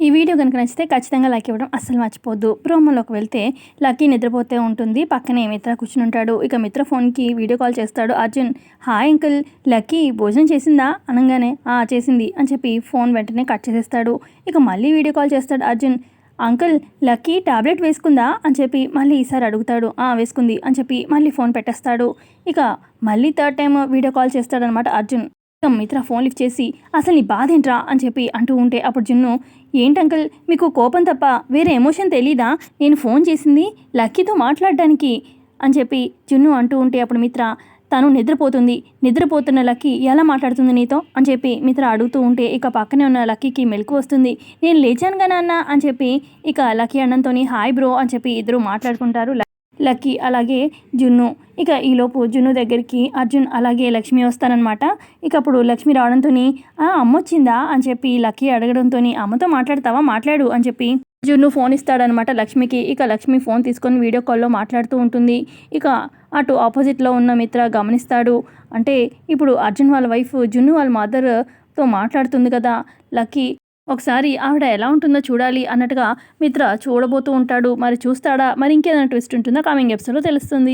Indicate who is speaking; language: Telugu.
Speaker 1: ఈ వీడియో కనుక నచ్చితే ఖచ్చితంగా లైక్ ఇవ్వడం అస్సలు మర్చిపోద్దు ప్రోమోలోకి వెళ్తే లక్కీ నిద్రపోతే ఉంటుంది. పక్కనే మిత్ర కూర్చుని ఉంటాడు. ఇక మిత్ర ఫోన్కి వీడియో కాల్ చేస్తాడు. అర్జున్ హాయ్ అంకుల్ లక్కీ భోజనం చేసిందా? అనగానే ఆ చేసింది అని చెప్పి ఫోన్ వెంటనే కట్ చేసేస్తాడు. ఇక మళ్ళీ వీడియో కాల్ చేస్తాడు అర్జున్ అంకుల్ లక్కీ టాబ్లెట్ వేసుకుందా? అని చెప్పి మళ్ళీ ఈసారి అడుగుతాడు. ఆ వేసుకుంది అని చెప్పి మళ్ళీ ఫోన్ పెట్టేస్తాడు. ఇక మళ్ళీ థర్డ్ టైం వీడియో కాల్ చేస్తాడనమాట అర్జున్. మిత్ర ఫోన్ లిఫ్ట్ చేసి అసలు నీ బాధ ఏంట్రా? అని చెప్పి అంటూ ఉంటే అప్పుడు జున్ను ఏంటంకల్ మీకు కోపం తప్ప వేరే ఎమోషన్ తెలీదా? నేను ఫోన్ చేసింది లక్కీతో మాట్లాడడానికి. అని చెప్పి జున్ను అంటూ ఉంటే అప్పుడు మిత్ర తను నిద్రపోతుంది. నిద్రపోతున్న లక్కీ ఎలా మాట్లాడుతుంది నీతో? అని చెప్పి మిత్ర అడుగుతూ ఉంటే ఇక పక్కనే ఉన్న లక్కీకి మెలకు వస్తుంది. నేను లేచాను కదా అన్న అని చెప్పి ఇక లక్కీ అన్నంతో హాయ్ బ్రో అని చెప్పి ఇద్దరు మాట్లాడుకుంటారు. లక్కీ అలాగే జున్ను. ఇక ఈలోపు జున్ను దగ్గరికి అర్జున్ అలాగే లక్ష్మి వస్తారనమాట ఇక అప్పుడు లక్ష్మి రావడంతో అమ్మ వచ్చిందా అని చెప్పి లక్కీ అడగడంతో అమ్మతో మాట్లాడతావా? మాట్లాడు అని చెప్పి జున్ను ఫోన్ ఇస్తాడనమాట లక్ష్మికి. ఇక లక్ష్మి ఫోన్ తీసుకొని వీడియో కాల్లో మాట్లాడుతూ ఉంటుంది. ఇక అటు ఆపోజిట్లో ఉన్న మిత్ర గమనిస్తాడు. అంటే ఇప్పుడు అర్జున్ వాళ్ళ వైఫ్ జున్ను వాళ్ళ మదర్తో మాట్లాడుతుంది కదా. లక్కీ ఒకసారి ఆవిడ ఎలా ఉంటుందో చూడాలి అన్నట్టుగా మిత్ర చూడబోతూ ఉంటాడు. మరి చూస్తాడా? మరి ఇంకేదైనా ట్విస్ట్ ఉంటుందో? కామింగ్ ఎపిసోడ్లో తెలుస్తుంది.